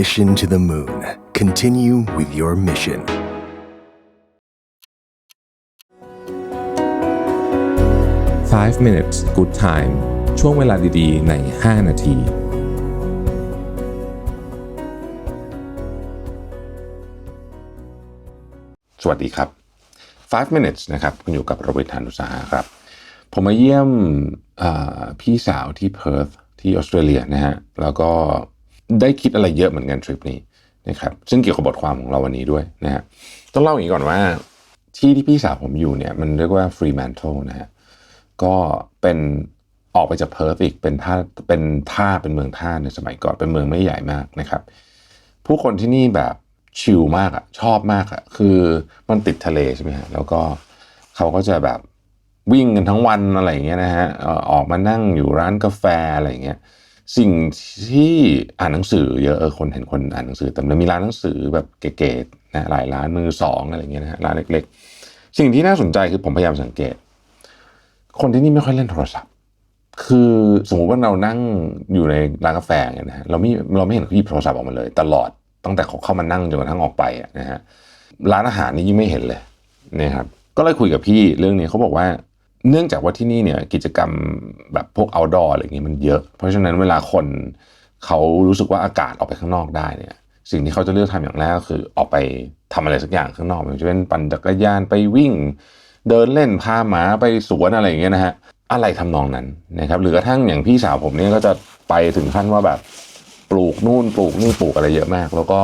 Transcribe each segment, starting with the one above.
Mission to the Moon. Continue with your mission. Five minutes good time ช่วงเวลาดีๆ ใน 5 นาที สวัสดีครับ 5 minutes นะครับ คุณอยู่กับโรเบิร์ตธานุสาหะครับ ผมมาเยี่ยมอ่าพี่สาวที่เพิร์ธที่ออสเตรเลียนะฮะ แล้วก็ ได้คิดอะไรเยอะเหมือนกันทริปนี้นะครับซึ่งเกี่ยวกับบทความของเราวันนี้ด้วยนะฮะต้องเล่าอย่างนี้ก่อนว่า ที่ที่พี่สาวผมอยู่เนี่ยมันเรียกว่า Fremantle นะฮะก็เป็นออกไปจากเพิร์ธอีกเป็นท่าเป็นท่าเป็นเมืองท่าในสมัยก่อนเป็นเมืองไม่ใหญ่มากนะครับ ผู้คนที่นี่แบบชิลมากอะชอบมากอะคือมันติดทะเลใช่ไหมฮะแล้วก็เขาก็จะแบบวิ่งกันทั้งวันอะไรอย่างเงี้ยนะฮะออออกมานั่งอยู่ร้านกาแฟอะไรอย่างเงี้ย สิ่งที่อ่านหนังสือเยอะเออคนเห็นคนอ่านหนังสือแต่มันมีร้านหนังสือแบบเก๋ๆนะหลายร้านมือสองอะไรเงี้ยนะฮะร้านเล็ก ๆ สิ่งที่น่าสนใจคือผมพยายามสังเกต คนที่นี่ไม่ค่อยเล่นโทรศัพท์ คือสมมุติว่าเรานั่งอยู่ในร้านกาแฟเนี่ยนะฮะเราไม่เราไม่เห็นเขาหยิบโทรศัพท์ออกมาเลย ตลอดตั้งแต่เขาเข้ามานั่งจนกระทั่งออกไปนะฮะร้านอาหารนี่ยิ่งไม่เห็นเลยนะครับก็เลยคุยกับพี่เรื่องนี้เขาบอกว่า เนื่องจากว่าที่นี่เนี่ยกิจกรรมแบบพวก outdoor อะไรอย่างงี้ยมันเยอะ เพราะฉะนั้นเวลาคนเขารู้สึกว่าอากาศออกไปข้างนอกได้เนี่ยสิ่งที่เขาจะเลือกทำอย่างแรกก็คือออกไปทำอะไรสักอย่างข้างนอกอย่างเช่นปั่นจักรยานไปวิ่ง เดินเล่นพาหมาไปสวนอะไรอย่างเงี้ยนะฮะอะไรทำนองนั้นนะครับหรือกระทั่งอย่างพี่สาวผมเนี่ยก็จะไปถึงขั้นว่าแบบปลูกนู่นปลูกนี่ปลูกอะไรเยอะมาก แล้วก็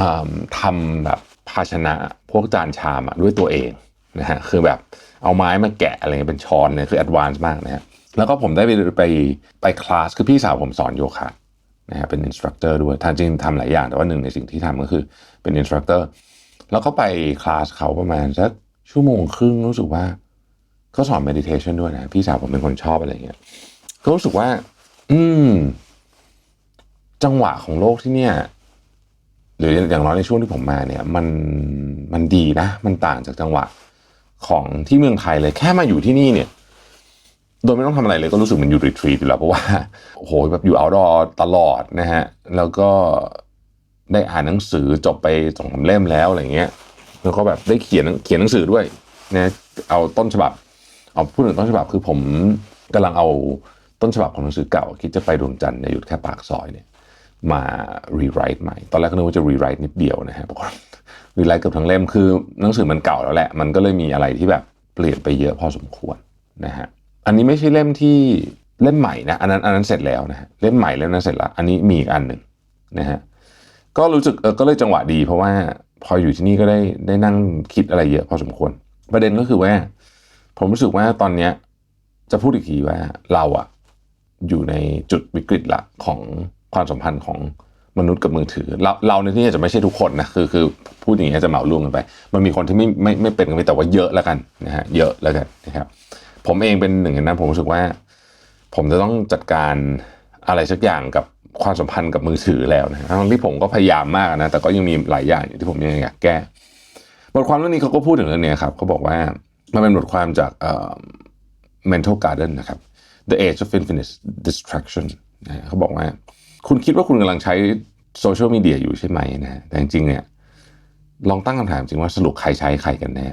อ่าทำแบบภาชนะพวกจานชามด้วยตัวเอง นะฮะคือแบบเอาไม้มาแกะอะไรเงี้ยเป็นช้อนเนี่ยคือแอดวานซ์มากนะฮะแล้วก็ผมได้ไปไปไปคลาสคือพี่สาวผมสอนโยคะนะฮะเป็นอินสตรัคเตอร์ด้วยทางจริงทำหลายอย่างแต่ว่าหนึ่งในสิ่งที่ทำก็คือเป็นอินสตรัคเตอร์แล้วก็ไปคลาสเขาประมาณสักชั่วโมงครึ่งรู้สึกว่าเขาสอน meditation ด้วยนะพี่สาวผมเป็นคนชอบอะไรเงี้ยก็รู้สึกว่า อืม จังหวะของโลกที่เนี่ย หรืออย่างน้อยในช่วงที่ผมมาเนี่ย มันมันดีนะ มันต่างจากจังหวะ ของที่เมืองไทยเลยแค่มาอยู่ที่นี่เนี่ย โดยไม่ต้องทำอะไรเลยก็รู้สึกเหมันอยู่รีทรีตอยู่แล้วเพราะว่าโอ้โหแบบอยู่เอาดอตลอดนะฮะ แล้วก็ได้อ่านหนังสือจบไปสองสามเล่มแล้วอะไรเงี้ย แล้วก็แบบได้เขียนเขียนหนังสือด้วยนะเอาต้นฉบับ เอาพูดถึงต้นฉบับคือผมกำลังเอาต้นฉบับของหนังสือเก่า คิดจะไปดวงจันทร์เนี่ยหยุดแค่ปากซอยเนี่ยมารีไรต์ใหม่ ตอนแรกก็นึกว่าจะรีไรต์นิดเดียวนะฮะปรากฏ รีไรต์เกือบทั้งเล่มคือหนังสือมันเก่าแล้วแหละ มันก็เลยมีอะไรที่แบบเปลี่ยนไปเยอะพอสมควรนะฮะอันนี้ไม่ใช่เล่มที่เล่มใหม่นะอันนั้นอันนั้นเสร็จแล้วนะฮะเล่มใหม่เล่มนั้นเสร็จแล้ว อันนี้มีอีกอันหนึ่งนะฮะก็รู้สึกเออก็เลยจังหวะดี เพราะว่าพออยู่ที่นี่ก็ได้ได้นั่งคิดอะไรเยอะพอสมควร ประเด็นก็คือว่า ผมรู้สึกว่าตอนเนี้ยจะพูดอีกทีว่าเราอะอยู่ในจุดวิกฤตละของความสัมพันธ์ของ มนุษย์กับมือถือ เราเราในที่นี้จะไม่ใช่ทุกคนนะคือคือพูดอย่างนี้จะเหมารวมกันไป มันมีคนที่ไม่ไม่ไม่เป็นกันไปแต่ว่าเยอะแล้วกันนะฮะเยอะแล้วกันนะครับ ผมเองเป็นหนึ่งในนั้นผมรู้สึกว่า ผมจะต้องจัดการอะไรสักอย่างกับความสัมพันธ์กับมือถือแล้วนะทั้งที่ผมก็พยายามมากนะแต่ก็ยังมีหลายอย่างอยู่ที่ผมยังอยากแก้บทความเรื่องนี้เขาก็พูดถึงเรื่องนี้ครับเขาบอกว่ามันเป็นบทความจากเอ่อ mental garden นะครับ the age of infinite distraction นะเขาบอกว่า คุณคิดว่าคุณกำลังใช้โซเชียลมีเดียอยู่ใช่ไหมนะแต่จริงๆเนี่ยลองตั้งคำถามจริงว่าสรุปใครใช้ใครกันแน่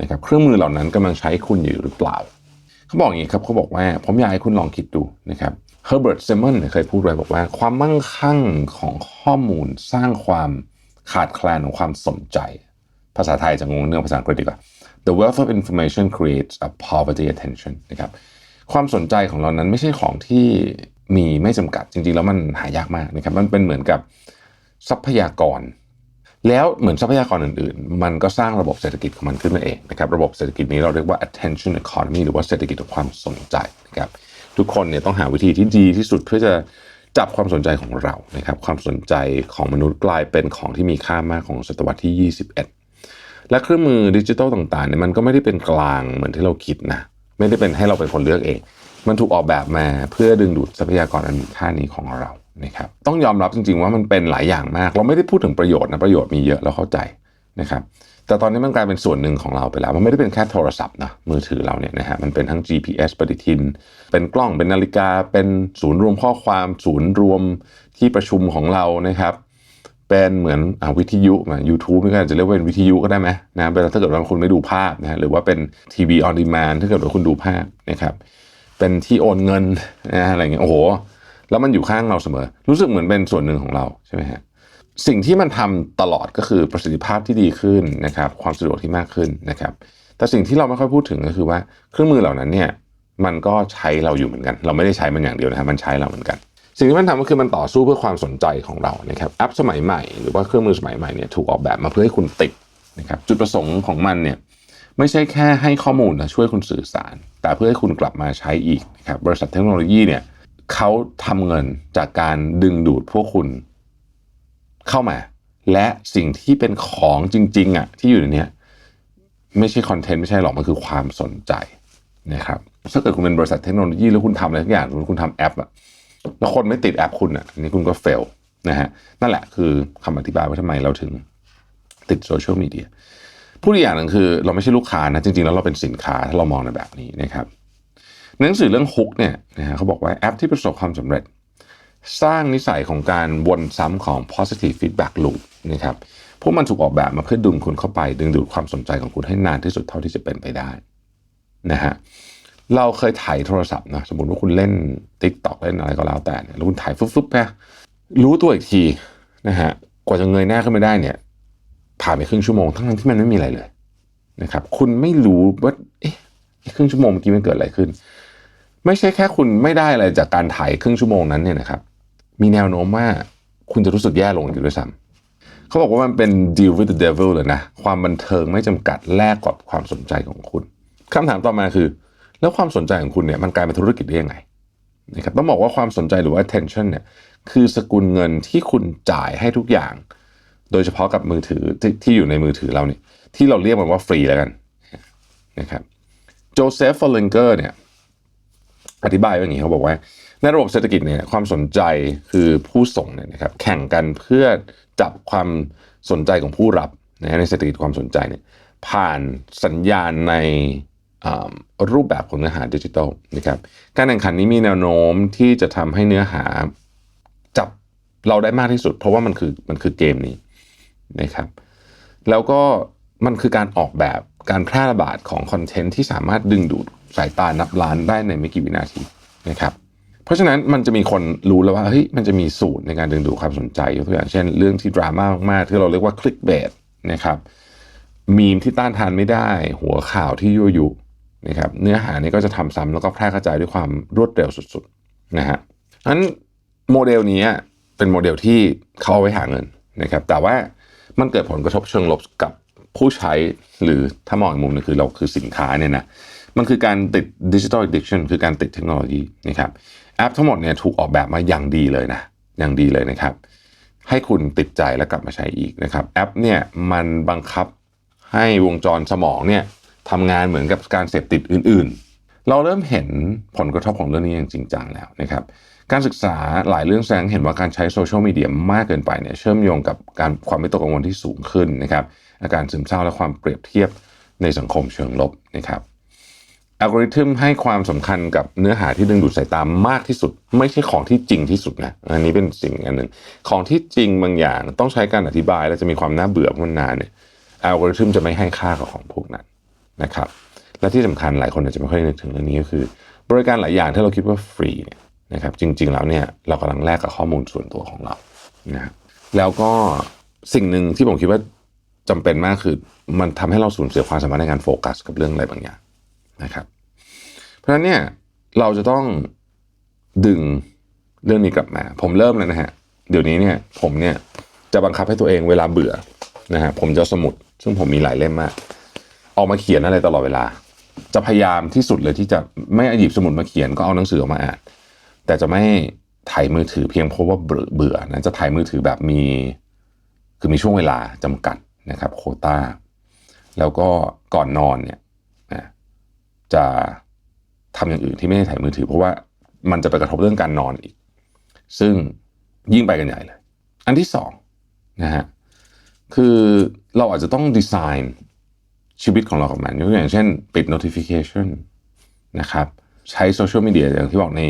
นะครับเครื่องมือเหล่านั้นกำลังใช้คุณอยู่หรือเปล่า เขาบอกอย่างนี้ครับเขาบอกว่าผมอยากให้คุณลองคิดดูนะครับ Herbert Simon เนี่ยเคยพูดไว้บอกว่า ความมั่งคั่งของข้อมูลสร้างความขาดแคลนของความสนใจ ภาษาไทยจะงงเรื่องภาษาอังกฤษดีกว่า The wealth of information creates a poverty attention นะครับความสนใจของเรานั้นไม่ใช่ของที่ มีไม่จำกัดจริงๆ แล้วมันหายากมากนะครับ มันเป็นเหมือนกับทรัพยากร แล้วเหมือนทรัพยากรอื่นๆ มันก็สร้างระบบเศรษฐกิจของมันขึ้นมาเองนะครับ ระบบเศรษฐกิจนี้เราเรียกว่า attention economy หรือว่าเศรษฐกิจของความสนใจนะครับ ทุกคนเนี่ยต้องหาวิธีที่ดีที่สุดเพื่อจะจับความสนใจของเรานะครับ ความสนใจของมนุษย์กลายเป็นของที่มีค่ามากของศตวรรษที่ 21 และเครื่องมือดิจิทัลต่างๆเนี่ยมันก็ไม่ได้เป็นกลางเหมือนที่เราคิดนะ ไม่ได้เป็นให้เราเป็นคนเลือกเอง มันถูกออกแบบมาเพื่อดึงดูดทรัพยากรอันมีค่านี้ของเรานะครับต้องยอมรับจริง ๆ ว่ามันเป็นหลายอย่างมาก เราไม่ได้พูดถึงประโยชน์นะประโยชน์มีเยอะเราเข้าใจนะครับแต่ตอนนี้มันกลายเป็นส่วนหนึ่งของเราไปแล้ว มันไม่ได้เป็นแค่โทรศัพท์นะมือถือเราเนี่ยนะฮะมันเป็นทั้ง GPS ปฏิทิน เป็นกล้องเป็นนาฬิกา เป็นศูนย์รวมข้อความ ศูนย์รวมที่ประชุมของเรานะครับ เป็นเหมือนอวิทยุมายูทูบนี่ก็อาจจะเรียกว่าเป็นวิทยุก็ได้ไหมนะเวลาถ้าเกิดว่าคุณไม่ดูภาพนะฮะหรือว่าเป็นทีวีออนดีมานถ้าเกิดว่าคุณดูภาพนะครับ เป็นที่โอนเงินนะอะไรเงี้ยโอ้โห แล้วมันอยู่ข้างเราเสมอ รู้สึกเหมือนเป็นส่วนหนึ่งของเราใช่ไหมฮะสิ่งที่มันทำตลอดก็คือประสิทธิภาพที่ดีขึ้นนะครับ ความสะดวกที่มากขึ้นนะครับ แต่สิ่งที่เราไม่ค่อยพูดถึงก็คือว่าเครื่องมือเหล่านั้นเนี่ยมันก็ใช้เราอยู่เหมือนกัน เราไม่ได้ใช้มันอย่างเดียวนะครับมันใช้เราเหมือนกัน สิ่งที่มันทำก็คือมันต่อสู้เพื่อความสนใจของเรานะครับแอปสมัยใหม่หรือว่าเครื่องมือสมัยใหม่เนี่ยถูกออกแบบมาเพื่อให้คุณติดนะครับจุดประสงค์ของมันเนี่ย ไม่ใช่แค่ให้ข้อมูลนะช่วยคุณสื่อสาร แต่เพื่อให้คุณกลับมาใช้อีกนะครับบริษัทเทคโนโลยีเนี่ยเขาทำเงินจากการดึงดูดพวกคุณเข้ามา และสิ่งที่เป็นของจริงๆอะที่อยู่ในนี้ไม่ใช่คอนเทนต์ไม่ใช่หรอกมันคือความสนใจนะครับถ้าเกิดคุณเป็นบริษัทเทคโนโลยีแล้วคุณทำอะไรทุกอย่างคุณทำแอปอะแล้วคนไม่ติดแอปคุณอะอันนี้คุณก็เฟลนะฮะนั่นแหละคือคำอธิบายว่าทำไมเราถึงติดโซเชียลมีเดีย พูดอีกอย่างหนึ่งคือ เราไม่ใช่ลูกค้านะจริงๆ แล้วเราเป็นสินค้าถ้าเรามองในแบบนี้นะครับในหนังสือเรื่องฮุกเนี่ยนะฮะเขาบอกว่าแอปที่ประสบความสำเร็จ สร้างนิสัยของการวนซ้ำของ positive feedback loop นะครับพวกมันถูกออกแบบมาเพื่อดึงคุณเข้าไป ดึงดูดความสนใจของคุณให้นานที่สุดเท่าที่จะเป็นไปได้นะฮะเราเคยถ่ายโทรศัพท์นะสมมติว่าคุณเล่น Tik t o อกเล่นอะไรก็แล้วแต่เนี่ยแล้วคุณถ่ายฟึบๆไปรู้ตัวอีกทีนะฮะกว่าจะเงยหน้าขึ้นมาได้เนี่ย ผ่านไปครึ่งชั่วโมงทั้งที่มันไม่มีอะไรเลยนะครับ คุณไม่รู้ว่าเอ๊ะครึ่งชั่วโมงเมื่อกี้มันเกิดอะไรขึ้น ไม่ใช่แค่คุณไม่ได้อะไรจากการถ่ายครึ่งชั่วโมงนั้นเนี่ยนะครับ มีแนวโน้มว่าคุณจะรู้สึกแย่ลงอยู่ด้วยซ้ำเขาบอกว่ามันเป็น deal with the devil เลยนะ ความบันเทิงไม่จำกัดแลกกับความสนใจของคุณคำถามต่อมาคือ แล้วความสนใจของคุณเนี่ยมันกลายเป็นธุรกิจได้ยังไงนะครับต้องบอกว่าความสนใจหรือว่า attention เนี่ยคือสกุลเงินที่คุณจ่ายให้ทุกอย่าง โดยเฉพาะกับมือถือที่ที่อยู่ในมือถือเราเนี่ยที่เราเรียกมันว่าฟรีแล้วกันนะครับโจเซฟฟอลเลนเกอร์เนี่ยอธิบายว่าอย่างนี้เขาบอกว่า ในระบบเศรษฐกิจเนี่ยความสนใจคือผู้ส่งเนี่ยนะครับแข่งกันเพื่อจับความสนใจของผู้รับนะในเศรษฐกิจความสนใจเนี่ยผ่านสัญญาณในรูปแบบของเนื้อหาดิจิทัลนะครับการแข่งขันนี้มีแนวโน้มที่จะทำให้เนื้อหาจับเราได้มากที่สุด เพราะว่ามันคือมันคือเกมนี้ นะครับแล้วก็มันคือการออกแบบการแพร่ระบาดของคอนเทนต์ที่สามารถดึงดูดสายตานับล้านได้ในไม่กี่วินาทีนะครับเพราะฉะนั้นมันจะมีคนรู้แล้วว่าเฮ้ยมันจะมีสูตรในการดึงดูดความสนใจยกตัวอย่างเช่น เรื่องที่ดราม่ามากๆที่เราเรียกว่าคลิกเบสนะครับมีมที่ต้านทานไม่ได้ หัวข่าวที่ยั่วยุนะครับเนื้อหานี้ก็จะทำซ้ำแล้วก็แพร่กระจายด้วยความรวดเร็วสุดๆนะฮะนั้นโมเดลนี้เป็นโมเดลที่เขาเอาไว้หาเงินนะครับแต่ว่า มันเกิดผลกระทบเชิงลบกับผู้ใช้หรือถ้ามองอีกมุมนึงคือเราคือสินค้าเนี่ยนะมันคือการติดดิจิทัล addiction คือการติดเทคโนโลยีนะครับแอปทั้งหมดเนี่ยถูกออกแบบมาอย่างดีเลยนะอย่างดีเลยนะครับ ให้คุณติดใจและกลับมาใช้อีกนะครับแอปเนี่ยมันบังคับให้วงจรสมองเนี่ยทำงานเหมือนกับการเสพติดอื่น ๆ เราเริ่มเห็นผลกระทบของเรื่องนี้อย่างจริงจังแล้วนะครับ การศึกษาหลายเรื่องแสดงเห็นว่าการใช้โซเชียลมีเดียมากเกินไปเนี่ยเชื่อมโยงกับการความไม่ตกกังวลที่สูงขึ้นนะครับอาการซึมเศร้าและความเปรียบเทียบในสังคมเชิงลบนะครับอัลกอริทึมให้ความสำคัญกับเนื้อหาที่ดึงดูดสายตามากที่สุด ไม่ใช่ของที่จริงที่สุดนะอันนี้เป็นสิ่งอันหนึ่งของที่จริงบางอย่างต้องใช้การอธิบาย และจะมีความน่าเบื่อเพราะมันนานเนี่ยอัลกอริทึมจะไม่ให้ค่ากับของพวกนั้นนะครับ และที่สำคัญหลายคนอาจจะไม่ค่อยนึกถึงเรื่องนี้ก็คือ บริการหลายอย่างที่เราคิดว่าฟรีเนี่ย นะครับจริงๆแล้วเนี่ยเรากำลังแลกกับข้อมูลส่วนตัวของเรานะแล้วก็สิ่งหนึ่งที่ผมคิดว่าจำเป็นมากคือมันทำให้เราสูญเสียความสามารถในการโฟกัสกับเรื่องอะไรบางอย่างนะครับ เพราะฉะนั้นเนี่ยเราจะต้องดึงเรื่องนี้กลับมา ผมเริ่มแล้วนะฮะเดี๋ยวนี้เนี่ยผมเนี่ยจะบังคับให้ตัวเองเวลาเบื่อนะฮะผมจะสมุด ซึ่งผมมีหลายเล่มมาก ออกมาเขียนอะไรตลอดเวลา จะพยายามที่สุดเลยที่จะไม่หยิบสมุดมาเขียนก็เอาหนังสือออกมาอ่าน แต่จะไม่ถ่ายมือถือเพียงเพราะว่าเบื่อเบื่อนะจะถ่ายมือถือแบบมี คือมีช่วงเวลาจำกัดนะครับโคตาแล้วก็ก่อนนอนเนี่ยนะจะทำอย่างอื่นที่ไม่ได้ถ่ายมือถือ เพราะว่ามันจะไปกระทบเรื่องการนอนอีก ซึ่งยิ่งไปกันใหญ่เลย อันที่สองนะฮะคือเราอาจจะต้องดีไซน์ชีวิตของเรากับมันยกตัวอย่างเช่น ปิด notification นะครับ ใช้โซเชียลมีเดียอย่างที่บอกใน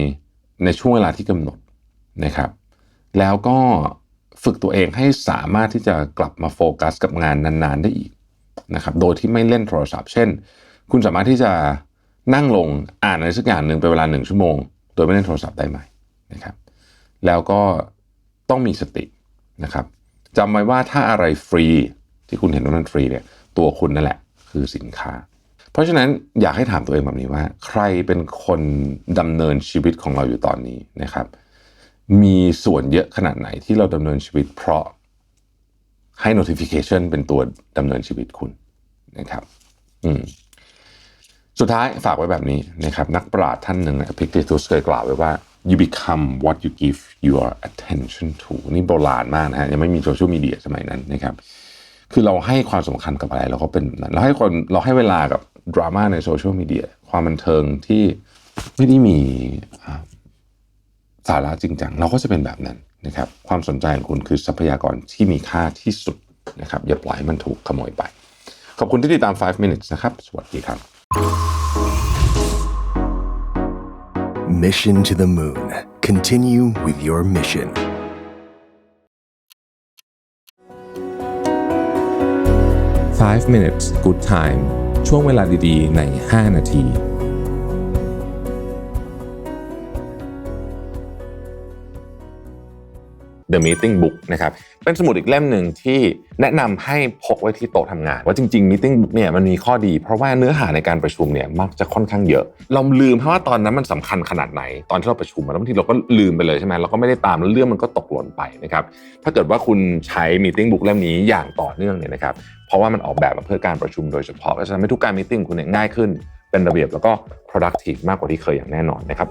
ในช่วงเวลาที่กำหนดนะครับ แล้วก็ฝึกตัวเองให้สามารถที่จะกลับมาโฟกัสกับงานนานๆได้อีกนะครับ โดยที่ไม่เล่นโทรศัพท์ เช่น คุณสามารถที่จะนั่งลงอ่านอะไรสักอย่างหนึ่งเป็นเวลาหนึ่งชั่วโมง โดยไม่เล่นโทรศัพท์ได้ไหมนะครับ แล้วก็ต้องมีสตินะครับจำไว้ว่าถ้าอะไรฟรีที่คุณเห็นว่ามันฟรีเนี่ยตัวคุณนั่นแหละ คือสินค้า เพราะฉะนั้นอยากให้ถามตัวเองแบบนี้ว่า ใครเป็นคนดำเนินชีวิตของเราอยู่ตอนนี้นะครับ มีส่วนเยอะขนาดไหนที่เราดำเนินชีวิต เพราะให้ notification เป็นตัวดำเนินชีวิตคุณนะครับ อืมสุดท้ายฝากไว้แบบนี้นะครับนักปราชญ์ท่านหนึ่งพิกเตตุสเคยกล่าวไว้ว่า you become what you give your attention to นี่โบราณมากนะฮะยังไม่มีโซเชียลมีเดียสมัยนั้นนะครับ คือเราให้ความสำคัญกับอะไรเราก็เป็นแบบนั้นเราให้คนเราให้เวลากับ ดราม่าในโซเชียลมีเดียความบันเทิงที่ไม่ได้มีอ่าสาระจริงจังเราก็จะเป็นแบบนั้นนะครับความสนใจของคุณคือทรัพยากรที่มีค่าที่สุดนะครับอย่าปล่อยให้มันถูกขโมยไป ขอบคุณที่ติดตาม 5 minutes นะครับ สวัสดีครับ Mission to the Moon. Continue with your mission. 5 minutes good time ช่วงเวลาดีๆ ใน 5 นาที The Meeting Book นะครับเป็นสมุดอีกเล่มหนึ่งที่แนะนำให้พกไว้ที่โต๊ะทำงาน ว่าจริงๆ Meeting Book เนี่ยมันมีข้อดี เพราะว่าเนื้อหาในการประชุมเนี่ยมักจะค่อนข้างเยอะ เราลืมเพราะว่าตอนนั้นมันสำคัญขนาดไหน ตอนที่เราประชุมแล้วบางทีเราก็ลืมไปเลยใช่ไหมเราก็ไม่ได้ตามแล้วเรื่องมันก็ตกหล่นไปนะครับถ้าเกิดว่าคุณใช้ Meeting Book เล่มนี้อย่างต่อเนื่องเนี่ยนะครับเพราะว่ามันออกแบบมาเพื่อการประชุมโดยเฉพาะก็จะทำให้ทุกการ meeting ของคุณเนี่ยง่ายขึ้น เป็นระเบียบแล้วก็ productive มากกว่าที่เคยอย่างแน่นอนนะครับ